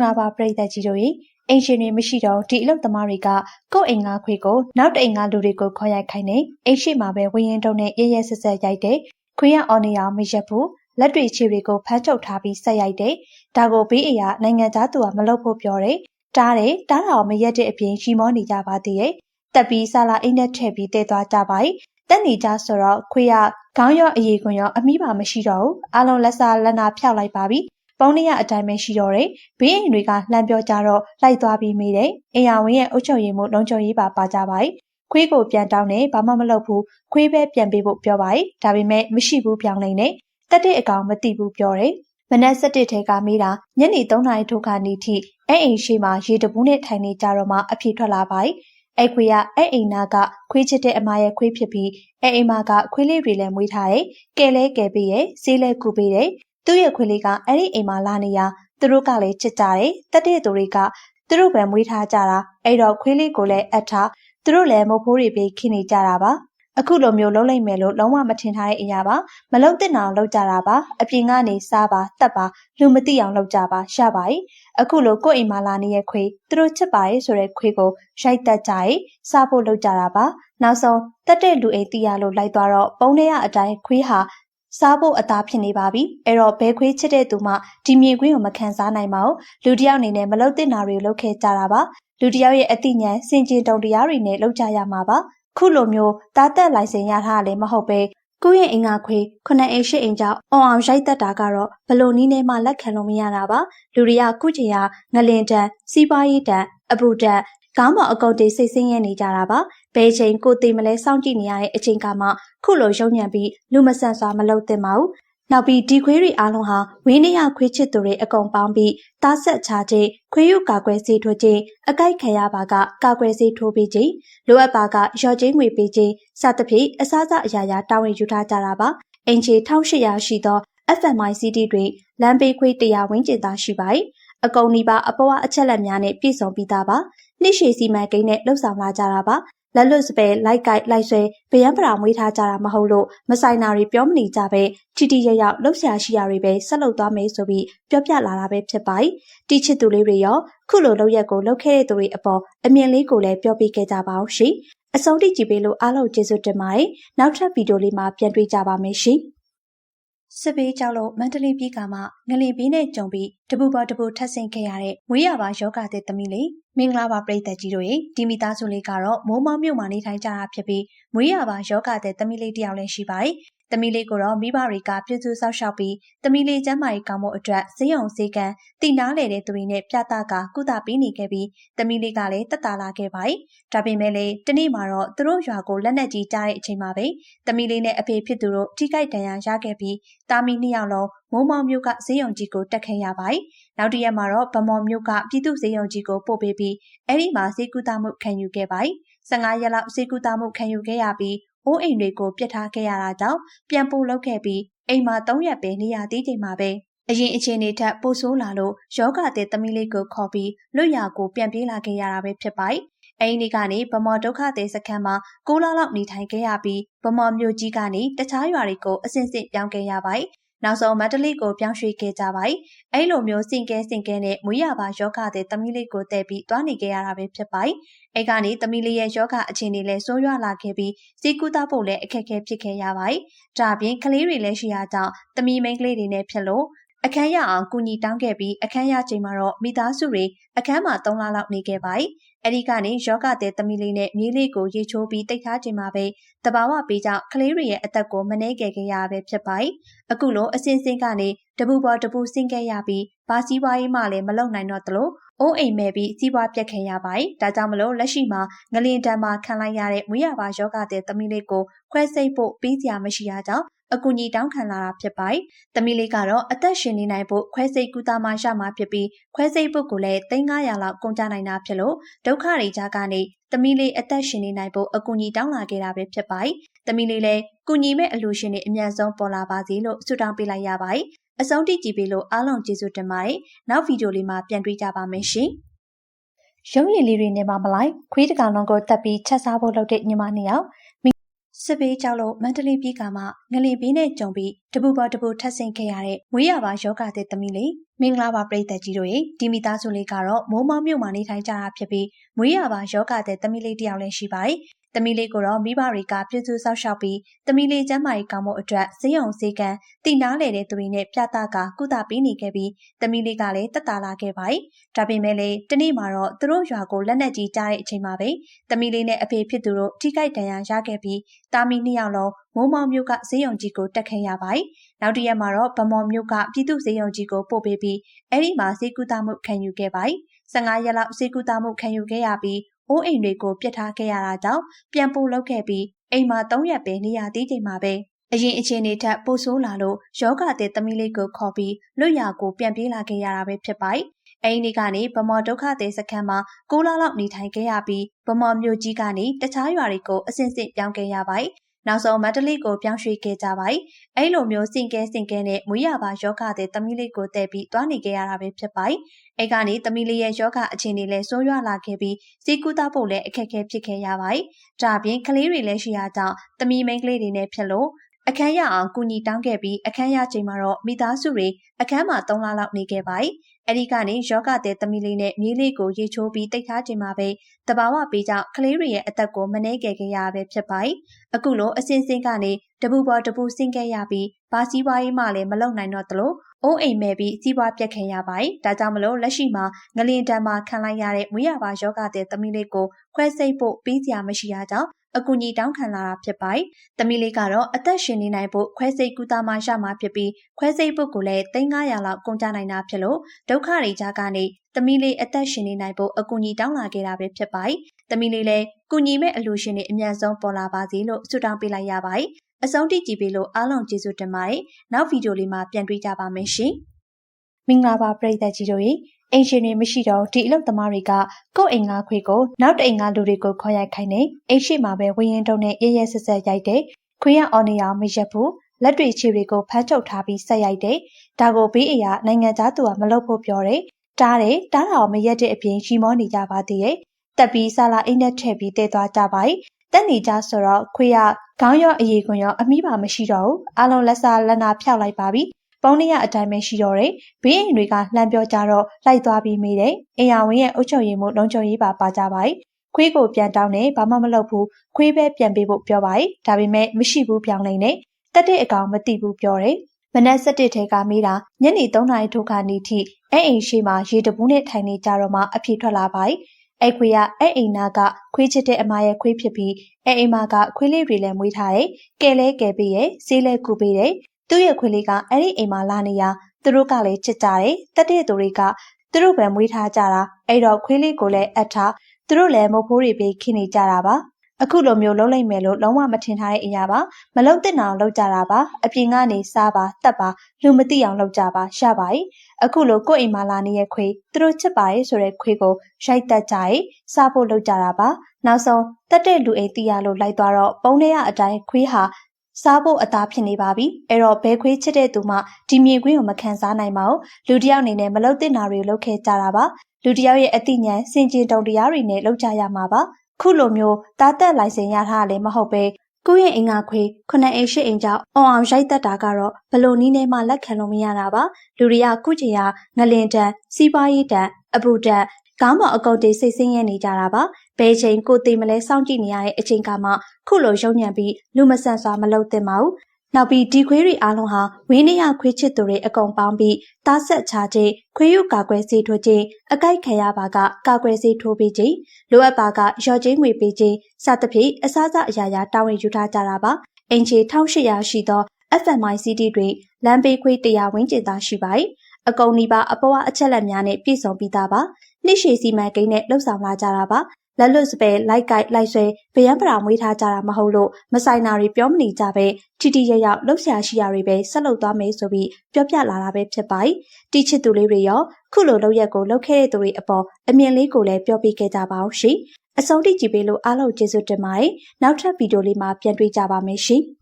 ္ဂလာပါပရိသတ်ကြီးတို့ရေအင်ရှင်တွေမရှိတော့ဒီအလုပ်သမားတွေကကိုယ့်အိမ်ငါခွေကိုနောက်တအိမ်ငါလူတွေကိုခေါ်ရိုက်ခိုင်းနေအိမ်ရှိမှာပဲဝရင်တုံနဲ့ရရဆက်ဆက်ရိုက်တဲ့ခွေရအော်နေအောင်မရက်ဘူးလက်တွေခြေတွေကိုဖမ်းချုပ်ထားပြီးဆက်ရိုက်တဲ့ဒါကိုဘေးအရာနိုင်ငံသားသူကမလုပ်ဖို့ပြောတယ်တားတယ်တားတာမရက်တဲ့အပြင်ရီမောနေကြပါသေးရဲ့တက်ပြီးဆလာအိမ်နဲ့ထည့်ပြီးတဲသွားကြပါ යි တက်နေကြဆိုတော့ခွေရခေါင်းရောအရေခွန်ရောအမိပါမရှိတော့ဘူးအလုံးလက်စားလက်နာဖျောက်လိုက်ပါပြီ ပုံနေရအတိုင်းပဲရှိတော့တယ်။ဘေးအိမ်တွေကလှမ်းပြောကြတော့လိုက်သွားပြီးမိတယ်။အိမ်ယာဝင်းရဲ့အုတ်ချုပ်ရည်မှုလုံခြုံရေးပါပါကြပါ යි ။ခွေးကိုပြန်တောင်းနေဘာမှမလုပ်ဘူး။ခွေးပဲပြန်ပေးဖို့ပြောပါ යි ။ဒါပေမဲ့မရှိဘူးပြောင်းနေနဲ့။တက်တဲ့အကောင်မသိဘူးပြောတယ်။မနက်7တဲကမိတာညနေ3နာရီထိုးခါနီထိအဲ့အိမ်ရှိမှရေတပူးနဲ့ထိုင်နေကြတော့မှအဖြေထွက်လာပါ යි ။အဲ့ခွေးကအဲ့အိမ်နာကခွေးချစ်တဲ့အမရဲ့ခွေးဖြစ်ပြီးအဲ့အိမ်မကခွေးလေးတွေလည်းမွေးထားတယ်။ကဲလဲကဲပေးရဲ့ဈေးလဲကူပေးတယ် သူ့ရဲ့ခွေးလေးကအဲ့ဒီအိမ်မှာလာနေရသူတို့ကလည်းချစ်ကြတယ်တက်တဲ့သူတွေကသူတို့ပဲမွေးထားကြတာအဲ့တော့ခွေးလေးကိုလည်းအပ်ထားသူတို့လည်းမုတ်ဖိုးတွေပေးခင်းနေကြတာပါအခုလိုမျိုးလုံးလိုက်မယ်လို့လုံးဝမထင်ထားတဲ့အရာပါမလုံးတင်အောင်လုပ်ကြတာပါအပြင်ကနေစားပါတက်ပါလူမသိအောင်လုပ်ကြပါရပါ යි အခုလိုကိုယ့်အိမ်မှာလာနေတဲ့ခွေသူတို့ချစ်ပါရဲ့ဆိုတဲ့ခွေကိုရိုက်တက်ကြ යි စားဖို့လုပ်ကြတာပါနောက်ဆုံးတက်တဲ့လူအိမ်တီးရလို့လိုက်သွားတော့ပုံထဲရအတိုင်းခွေးဟာ စားဖို့အသားဖြစ်နေပါပြီအဲ့တော့ဘဲခွေးချစ်တဲ့သူမှဒီမြေခွင်းကိုမခံစားနိုင်ပါဘူးလူတယောက်အနေနဲ့မလုတ်တင်တာတွေလုပ်ခဲ့ကြတာပါလူတယောက်ရဲ့အသိဉာဏ်စင်ကြင်တုံတရားတွေနဲ့လုပ်ကြရမှာပါခုလိုမျိုးတားတက်လိုင်စင်ရထားလည်းမဟုတ်ပဲကိုယ့်ရဲ့အင်္ဂါခွေခုနှစ်အိမ်ရှိအိမ်ကြောင့်အွန်အောင်ရိုက်တက်တာကတော့ဘလို့နီးနေမှလက်ခံလို့မရတာပါလူတွေကခုချိန်ဟာငလင်တန်စီးပွားရေးတန်အပူတန် ခေါင်းပေါ်အကုတ်တွေစိတ်ဆင်းရဲနေကြတာပါဘယ်ချိန်ကိုသေးမလဲစောင့်ကြည့်နေရတဲ့အချိန်ကမှခုလိုရုံညံပြီးလူမဆန်စွာမလုပ်သင့်ပါဘူးနောက်ပြီးဒီခွေးတွေအားလုံးဟာဝင်းနေရခွေးချစ်သူတွေအကုန်ပေါင်းပြီးတားဆက်ချခြင်းခွေးရုပ်ကာကွယ်ဆေးထိုးခြင်းအကိုက်ခံရပါကကာကွယ်ဆေးထိုးပေးခြင်းလိုအပ်ပါကရော်ချင်းငွေပေးခြင်းစသဖြင့်အစားအစာအရာရာတာဝန်ယူထားကြတာပါအင်ချေ1800ရှိသော FMI CD တွင်လမ်းပေးခွေး100ဝန်းကျင်သာရှိပါ၏အကုန်နီးပါအပေါ်အချက်လက်များနဲ့ပြည့်စုံပြီးသားပါ နှစ်ရှည်စီမံကိန်းနဲ့လှုပ်ဆောင်လာကြတာပါလက်လွတ်စပယ်လိုက်ကိုက်လိုက်ဆွဲဗယံပရာမွေးထားကြတာမဟုတ်လို့မဆိုင်နာတွေပြောမနေကြပဲတီတီရရောက်လှုပ်ရှားရှိရာတွေပဲဆက်လုပ်သွားမယ်ဆိုပြီးပြောပြလာတာပဲဖြစ်ပါ යි တီချစ်သူလေးတွေရောခုလိုလောက်ရက်ကိုလှုပ်ခဲ့တဲ့သူတွေအပေါ်အမြင်လေးကိုလည်းပြောပြခဲ့ကြပါအောင်ရှင်အဆုံးထိကြည့်ပေးလို့အားလုံးကျေးဇူးတင်ပါတယ်နောက်ထပ်ဗီဒီယိုလေးမှာပြန်တွေ့ကြပါမယ်ရှင် စစ်ပေးကြောက်လို့မန္တလေးပြည်ကမှငလီပြီးနဲ့ကြုံပြီးတပူပေါ်တပူထပ်ဆင့်ခဲ့ရတဲ့မွေးရပါယောဂတဲ့သမီးလေးမင်္ဂလာပါပရိသတ်ကြီးတို့ရေဒီမိသားစုလေးကတော့မိုးမောင်းမြို့မှာနေထိုင်ကြတာဖြစ်ပြီးမွေးရပါယောဂတဲ့သမီးလေးတယောက်လည်းရှိပါတယ်။ သမီးလေးကိုတော့မိဘတွေကပြုစုဆောက်ရှောက်ပြီးသမီးလေးကျမ်းမာရေးကောင်းမှုအတွက်ဈေးရုံဈေးကန်တည်နာလေတဲ့သူတွေနဲ့ပြသကကုသပေးနေခဲ့ပြီးသမီးလေးကလည်းတက်တာလာခဲ့ပါတယ်။ဒါပေမဲ့လည်းတနေ့မှာတော့သူတို့ရွာကိုလက်နက်ကြီးကြားတဲ့အချိန်မှာပဲသမီးလေးနဲ့အဖေဖြစ်သူတို့ထိခိုက်ဒဏ်ရာရခဲ့ပြီးတာမီနှစ်ယောက်လုံးမိုးမောင်မြို့ကဈေးရုံကြီးကိုတက်ခဲ့ရပါတယ်။နောက်တစ်ရက်မှာတော့ဗမော်မြို့ကပြည်သူ့ဈေးရုံကြီးကိုပို့ပေးပြီးအဲ့ဒီမှာဈေးကူတာမှုခံယူခဲ့ပါတယ်။15ရက်လောက်ဈေးကူတာမှုခံယူခဲ့ရပြီး အိုးအိမ်တွေကိုပြစ်ထားခဲ့ရတာကြောင့်ပြန်ပို့လုပ်ခဲ့ပြီးအိမ်မှာ3ရက်ပဲနေရသေးချိန်မှာပဲအရင်အခြေအနေထက်ပိုဆိုးလာလို့ယောဂတဲ့သမီးလေးကိုခေါ်ပြီးလွတ်ရာကိုပြန်ပြေးလာခဲ့ရတာပဲဖြစ်ပါတယ်။အဲဒီနေ့ကနေဗမော်ဒုက္ခသည်စခန်းမှာ9လလောက်နေထိုင်ခဲ့ရပြီးဗမော်မြို့ကြီးကနေတခြားရွာတွေကိုအစဉ်စဉ်ပြောင်းခဲ့ရပါတယ် နောက်ဆုံးမန္တလေးကိုပြောင်းရွှေ့ခဲ့ကြပါတယ်။အဲလိုမျိုးစင်ကဲစင်ကဲနဲ့မွေးရပါယောဂတဲ့သမီးလေးကိုတည်ပြီးတွားနေခဲ့ရတာပဲဖြစ်ပါတယ်။အဲကနေသမီးလေးရဲ့ယောဂအခြေအနေလည်းဆိုးရွားလာခဲ့ပြီးစီကူတာဖို့လည်းအခက်အခဲဖြစ်ခဲ့ရပါတယ်။ဒါပြင်ကလေးတွေလည်းရှိရကြောင့်သမီးမိန်းကလေးတွေနဲ့ဖြစ်လို့အခန်းရအောင်ကုညီတောင်းခဲ့ပြီးအခန်းရချိန်မှာတော့မိသားစုတွေအခန်းမှာ3လလောက်နေခဲ့ပါတယ်။ အဲဒီကနေယောဂတဲ့သမီးလေးနဲ့မြေးလေးကိုရေချိုးပြီးတိတ်ထားချိန်မှာပဲတဘာဝပေးကြောင့်ကလေးတွေရဲ့အသက်ကိုမနှဲခဲ့ခဲ့ရပဲဖြစ်ပါ යි ။အခုလိုအစင်းစင်းကနေတပူပေါ်တပူဆင်းခဲ့ရပြီးဘာစည်းပွားရေးမှလည်းမလုံနိုင်တော့သလိုအိုးအိမ်မဲ့ပြီးစီးပွားပြက်ခဲ့ရပါ යි ။ဒါကြောင့်မလို့လက်ရှိမှာငလင်တံမှာခံလိုက်ရတဲ့မွေးရပါယောဂတဲ့သမီးလေးကိုခွဲစိတ်ဖို့ပြီးစရာမရှိရကြောင်း အကူအညီတောင်းခံလာတာဖြစ်ပါတယ်။သမီးလေးကတော့အသက်ရှင်နေနိုင်ဖို့ခွဲစိတ်ကူတာမှရမှာဖြစ်ပြီးခွဲစိတ်ပုတ်ကိုလည်း3900လောက်ကုန်ကြနိုင်တာဖြစ်လို့ဒုက္ခတွေကြားကနေသမီးလေးအသက်ရှင်နေနိုင်ဖို့အကူအညီတောင်းလာခဲ့တာပဲဖြစ်ပါတယ်။သမီးလေးလည်းကူညီမဲ့အလူရှင်တွေအမြန်ဆုံးပေါ်လာပါစေလို့ဆုတောင်းပေးလိုက်ရပါတယ်။အဆုံးထိကြည့်ပေးလို့အားလုံးကျေးဇူးတင်ပါတယ်။နောက်ဗီဒီယိုလေးမှာပြန်တွေ့ကြပါမယ်ရှင်။ရုံးရည်လေးတွေနဲ့မှမလိုက်ခွေးတကောင်လုံးကိုတက်ပြီးချက်စားဖို့လုပ်တဲ့ညီမနှစ်ယောက် စစ်ဘေးကြောက်လို့မန္တလေးပြည်ကမှငလင်ဘေးနဲ့ကြုံပြီးတပူပေါ်တပူထပ်ဆင့်ခဲ့ရတဲ့မွေးရပါယောဂတဲ့သမီးလေးမင်္ဂလာပါပရိသတ်ကြီးတို့ရေဒီမိသားစုလေးကတော့မိုးမောင်မြို့မှာနေထိုင်ကြတာဖြစ်ပြီးမွေးရပါယောဂတဲ့သမီးလေးတယောက်လည်းရှိပါတယ်။ သမီးလေးကိုတော့မိဘတွေကပြုစုစောင့်ရှောက်ပြီးသမီးလေးကျမ်းမာရေးကောင်းမှုအတွက်ဈေးရုံဈေးကန်တည်နာလေတဲ့သူတွေနဲ့ပြသကကုသပေးနေခဲ့ပြီးသမီးလေးကလည်းတက်တာလာခဲ့ပါတယ်။ဒါပေမဲ့လည်းတနေ့မှာတော့သူတို့ရွာကိုလက်နက်ကြီးကြားတဲ့အချိန်မှာပဲသမီးလေးနဲ့အဖေဖြစ်သူတို့ထိခိုက်ဒဏ်ရာရခဲ့ပြီးတာမီနှစ်ယောက်လုံးမိုးမောင်မြို့ကဈေးရုံကြီးကိုတက်ခဲ့ရပါတယ်။နောက်တစ်ရက်မှာတော့ဗမော်မြို့ကပြည်သူ့ဈေးရုံကြီးကိုပို့ပေးပြီးအဲ့ဒီမှာဈေးကူတာမှုခံယူခဲ့ပါတယ်။15ရက်လောက်ဈေးကူတာမှုခံယူခဲ့ရပြီး အိုးအိမ်တွေကိုပြစ်ထားခဲ့ရတာကြောင့်ပြန်ပို့လုပ်ခဲ့ပြီးအိမ်မှာ3ရက်ပဲနေရသေးချိန်မှာပဲအရင်အချိန်တွေထက်ပိုဆိုးလာလို့ယောဂတဲ့သမီးလေးကိုခေါ်ပြီးလွတ်ရာကိုပြန်ပြေးလာခဲ့ရတာပဲဖြစ်ပါတယ်။အိမ်ဒီကနေဗမော်ဒုက္ခသည်စခန်းမှာ9လလောက်နေထိုင်ခဲ့ရပြီးဗမော်မြို့ကြီးကနေတခြားရွာတွေကိုအစဉ်စဉ်ပြောင်းခဲ့ရပါတယ်။ နောက်ဆုံးမန္တလေးကိုပြောင်းရွှေ့ခဲ့ကြပါတယ်။အဲ့လိုမျိုးစင်ကဲစင်ကဲနဲ့မွေးရပါယောဂတဲ့သမီးလေးကိုတည်ပြီးသွားနေခဲ့ရတာပဲဖြစ်ပါတယ်။အဲ့ကနေသမီးလေးရဲ့ယောဂအခြေအနေလည်းဆိုးရွားလာခဲ့ပြီးစီကူတာဖို့လည်းအခက်အခဲဖြစ်ခဲ့ရပါတယ်။ဒါအပြင်ကလေးတွေလည်းရှိရကြောင်းသမီးမိန်းကလေးတွေနဲ့ဖြစ်လို့အခန်းရအောင်ကူညီတောင်းခဲ့ပြီးအခန်းရချိန်မှာတော့မိသားစုတွေအခန်းမှာ3လလောက်နေခဲ့ပါတယ်။ အဲဒီကနေယောဂတဲ့သမီးလေးနဲ့မြေးလေးကိုရေချိုးပြီးတိတ်ထားချိန်မှာပဲတဘာဝပေးကြောင့်ကလေးတွေရဲ့အသက်ကိုမနှဲခဲ့ခဲ့ရပဲဖြစ်ပါတယ်။အခုလိုအစင်းစင်းကနေတပူပေါ်တပူဆင်းခဲ့ရပြီးဘာစီးပွားရေးမှလည်းမလုံနိုင်တော့သလိုအိုးအိမ်မဲ့ပြီးစီးပွားပြက်ခင်ရပါတယ်။ဒါကြောင့်မလို့လက်ရှိမှာငလင်တံမှာခံလိုက်ရတဲ့မွေးရပါယောဂတဲ့သမီးလေးကိုခွဲစိတ်ဖို့ပြီးစရာမရှိရကြောင်း အကူအညီတောင်းခံလာတာဖြစ်ပါတယ်။သမီးလေးကတော့အသက်ရှင်နေနိုင်ဖို့ခွဲစိတ်ကူတာမှရမှာဖြစ်ပြီးခွဲစိတ်ဖို့ကိုလည်း3900လောက်ကုန်ကြနိုင်တာဖြစ်လို့ဒုက္ခတွေကြားကနေသမီးလေးအသက်ရှင်နေနိုင်ဖို့အကူအညီတောင်းလာခဲ့တာပဲဖြစ်ပါတယ်။သမီးလေးလည်းကူညီမဲ့အလူရှင်တွေအမြန်ဆုံးပေါ်လာပါစေလို့ဆုတောင်းပေးလိုက်ရပါတယ်။အဆုံးထိကြည့်ပေးလို့အားလုံးကျေးဇူးတင်ပါတယ်။နောက်ဗီဒီယိုလေးမှာပြန်တွေ့ကြပါမယ်ရှင်။မင်္ဂလာပါပရိသတ်ကြီးတို့ရေ အင်ရှင်တွေမရှိတော့ဒီအလုပ်သမားတွေကကိုယ့်အိမ်ငါခွေကိုနောက်တအိမ်ငါလူတွေကိုခေါ်ရိုက်ခိုင်းနေအိမ်ရှိမှာပဲဝရင်တုံနဲ့ရဲရဲဆက်ဆက်ရိုက်တဲ့ခွေရအော်နေအောင်မရက်ဘူးလက်တွေခြေတွေကိုဖမ်းချုပ်ထားပြီးဆက်ရိုက်တဲ့ဒါကိုဘေးအရာနိုင်ငံသားသူကမလုပ်ဖို့ပြောတယ်တားတယ်တားတာကိုမရက်တဲ့အပြင်ရီမောနေကြပါသေးရဲ့တက်ပြီးဆလာအိမ်နဲ့ထည့်ပြီးတဲသွားကြပါ යි တက်နေကြဆိုတော့ခွေရခေါင်းရောအရေးကွန်ရောအမိပါမရှိတော့ဘူးအလုံးလက်စားလက်နာဖျောက်လိုက်ပါပြီ ပုံနေရအတိုင်းပဲရှိတော့တယ်။ဘေးအိမ်တွေကလှမ်းပြောကြတော့လိုက်သွားပြီးမိတယ်။အိမ်ယာဝင်းရဲ့အုတ်ချုပ်ရည်မှုလုံခြုံရေးပါပါကြပါ යි ။ခွေးကိုပြန်တောင်းနေဘာမှမလုပ်ဘူး။ခွေးပဲပြန်ပေးဖို့ပြောပါ යි ။ဒါပေမဲ့မရှိဘူးပြောင်းနေနဲ့။တက်တဲ့အကောင်မသိဘူးပြောတယ်။မနက်7ထဲကမိတာညနေ3နာရီထိုးခါနေထိအဲ့အိမ်ရှိမှာရေတပူးနဲ့ထိုင်နေကြတော့မှအပြေထွက်လာပါ යි ။အဲ့ခွေးကအဲ့အိမ်နာကခွေးချစ်တဲ့အမရဲ့ခွေးဖြစ်ပြီးအဲ့အိမ်မကခွေးလေးတွေလည်းမွေးထားတယ်။ကဲလဲကဲပေးရဲ့ဆေးလဲကူပေးတယ် သူ့ရဲ့ခွေးလေးကအဲ့ဒီအိမ်မှာလာနေရသူတို့ကလည်းချစ်ကြတယ်တက်တဲ့သူတွေကသူတို့ပဲမွေးထားကြတာအဲ့တော့ခွေးလေးကိုလည်းအပ်ထားသူတို့လည်းမုတ်ဖိုးတွေပေးခင်းနေကြတာပါအခုလိုမျိုးလုံးလိုက်မယ်လို့လုံးဝမထင်ထားတဲ့အရာပါမလုံတဲ့အောင်လုပ်ကြတာပါအပြင်ကနေစားပါတက်ပါလူမသိအောင်လုပ်ကြပါရပါ යි အခုလိုကိုယ့်အိမ်မှာလာနေတဲ့ခွေးသူတို့ချစ်ပါရဲ့ဆိုတဲ့ခွေးကိုရိုက်တက်ကြ යි စားဖို့လုပ်ကြတာပါနောက်ဆုံးတက်တဲ့လူအိမ်တီးရလို့လိုက်သွားတော့ပုံထဲကအတိုင်းခွေးဟာ စားဖို့အသားဖြစ်နေပါပြီအဲ့တော့ဘဲခွေးချစ်တဲ့သူမှဒီမြေခွေးကိုမခံစားနိုင်ပါဘူးလူတယောက်အနေနဲ့မလုတ်တင်တာတွေလုပ်ခဲ့ကြတာပါလူတယောက်ရဲ့အသိဉာဏ်စင်ကြင်တုံတရားတွေနဲ့လုပ်ကြရမှာပါခုလိုမျိုးတားတက်လိုင်စင်ရထားလည်းမဟုတ်ပဲကိုယ့်ရဲ့အင်္ဂါခွေခုနှစ်အိမ်ရှိအိမ်ကြောင့်အောင်အောင်ရိုက်တက်တာကတော့ဘလို့နီးနေမှလက်ခံလို့မရတာပါလူတွေကခုချိန်ကငလင်တန်စီးပွားရေးတန်အပူတန် ကောင်းမအကုတ်တွေစိတ်ဆင်းရဲနေကြတာပါဘယ်ချိန်ကိုသိမလဲစောင့်ကြည့်နေရတဲ့အချိန်ကမှခုလိုရုံညံပြီးလူမဆန်စွာမလုပ်သင့်ပါဘူးနောက်ပြီးဒီခွေးတွေအားလုံးဟာဝင်းနေရခွေးချစ်သူတွေအကုန်ပေါင်းပြီးတားဆက်ချခြင်းခွေးရုပ်ကာကွယ်ဆေးထိုးခြင်းအကိုက်ခံရပါကကာကွယ်ဆေးထိုးပေးခြင်းလိုအပ်ပါကရော်ချင်းငွေပေးခြင်းစသဖြင့်အစားအစာအရာရာတာဝန်ယူထားကြတာပါအင်ချေ1800ရှိသော FMI CD တွင်လမ်းပေးခွေး100ဝန်းကျင်သာရှိပါ၏အကုန်နီးပါအပွားအချက်လက်များနဲ့ပြည့်စုံပြီးသားပါ နှိရှိစီမံကိန်းနဲ့လှုပ်ဆောင်လာကြတာပါလက်လွတ်စပယ်လိုက်ကိုက်လိုက်ဆွဲဗယံပရာမွေးထားကြတာမဟုတ်လို့မဆိုင်တာတွေပြောမနေကြပဲတီတီရရောက်လှုပ်ရှားရှိရတွေပဲဆက်လုပ်သွားမယ်ဆိုပြီးပြောပြလာတာပဲဖြစ်ပါတယ်။တီချစ်သူလေးတွေရောခုလိုလုပ်ရက်ကိုလုပ်ခဲ့တဲ့သူတွေအပေါ်အမြင်လေးကိုလည်းပြောပြခဲ့ကြပါအောင်ရှင်။အဆုံးထိကြည့်ပေးလို့အားလုံးကျေးဇူးတင်ပါတယ်။နောက်ထပ်ဗီဒီယိုလေးမှာပြန်တွေ့ကြပါမယ်ရှင်။